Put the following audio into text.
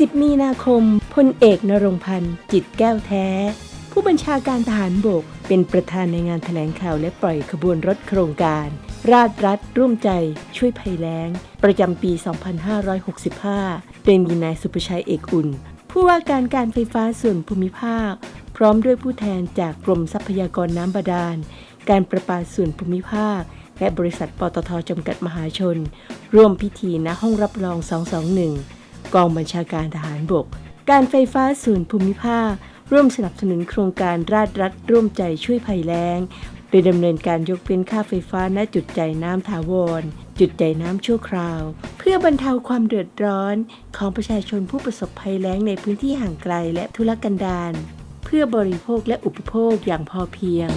10 มีนาคมพลเอกนรงพันธ์จิตแก้วแท้ ผู้บัญชาการทหารบก เป็นประธานในงานแถลงข่าวและปล่อยขบวนรถโครงการ ราชรัฐร่วมใจช่วยภัยแล้ง ประจำปี 2565 โดยมีนายสุประชัยเอกอุ่น ผู้ว่าการการไฟฟ้าส่วนภูมิภาค พร้อมด้วยผู้แทนจากกรมทรัพยากรน้ำบาดาล การประปาส่วนภูมิภาค และบริษัทปตทจำกัดมหาชน ร่วมพิธีณห้องรับรอง 221 กองบัญชาการทหารบก การไฟฟ้าส่วนภูมิภาค ร่วมสนับสนุนโครงการราชรัฐร่วมใจช่วยภัยแล้ง โดยดำเนินการยกเว้นค่าไฟฟ้าณจุดจ่ายน้ำถาวร จุดจ่ายน้ำชั่วคราว เพื่อบรรเทาความเดือดร้อนของประชาชนผู้ประสบภัยแล้งในพื้นที่ห่างไกลและทุรกันดารเพื่อบริโภคและอุปโภคอย่างพอเพียง